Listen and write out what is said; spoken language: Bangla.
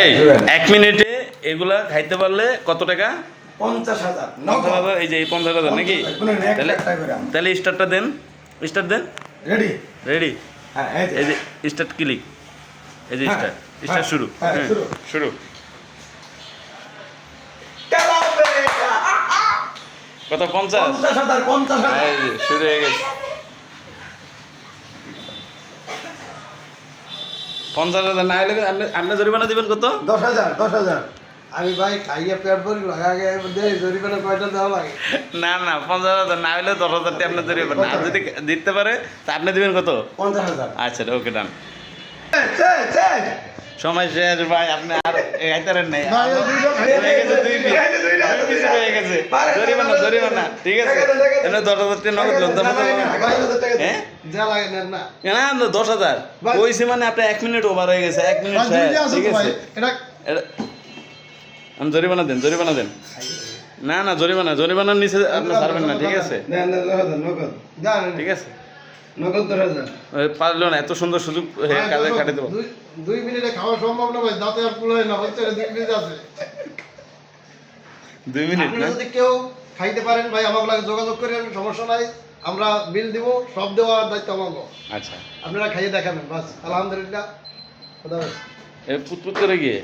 এই এক মিনিটে এগুলা খাইতে পারলে কত টাকা? পঞ্চাশ হাজার হাজার এই যে পঞ্চাশ হাজার নাকি? তাহলে তাহলে স্টারটা দেন স্টার্ট দেন। রেডি? রেডি? হ্যাঁ এই যে। Start click. এই যে হ্যাঁ, স্টার্ট হ্যাঁ, স্টার্ট শুরু। হ্যাঁ, শুরু। কত পঞ্চাশ? পঞ্চাশ হাজার পঞ্চাশ হাজার। শুরু হয়ে গেছে। পঞ্চাশ হাজার না হলে আপনি জরিমানা দিবেন কত? দশ হাজার দশ হাজার। আমি ভাই খাইয়া পেট ভরি লাগা আগে জরিমানা কয়টা দেওয়া লাগে? না না পঞ্চাশ হাজার না হলে দশ হাজার টাকা আপনি জরিমানা আর যদি দিতে পারে তা আপনি দিবেন কত? পঞ্চাশ হাজার। আচ্ছা ওকে ডান। সময় শেষ ভাই আপনি আর এগাইতারেন নাই। জরিমানা জরিমানা ঠিক আছে। দশ হাজার টাকা নগদ হ্যাঁ? না। দশ হাজার? মানে আপনার এক মিনিট ওভার হয়ে গেছে এক মিনিট ভাই, দুইটা শেষ আছে ঠিক আছে? এটা এটা- আমি জরিমানা দেন জরিমানা দেন। না না জরিমানা জরিমানার নিচে আপনি ছাড়বেন না ঠিক আছে? নেন, নেন, দশ হাজার, নগদ। জান ঠিক আছে? নগদ দশ হাজার। ওই পারল না এত সুন্দর সুযোগ কাজে দুই মিনিটে খাওয়া সম্ভব না ভাই দাঁতে আর না হচ্ছে দুই মিনিট আছে। দুই মিনিট না? যদি কেউ খাইতে পারেন ভাই লাগে যোগাযোগ করেন সমস্যা নাই। আমরা বিল দিব সব দেওয়ার দায়িত্ব আমার আচ্ছা। আপনারা খাইয়ে দেখাবেন বাস। আলহামদুলিল্লাহ। খোদা পুতপুত করে গিয়ে?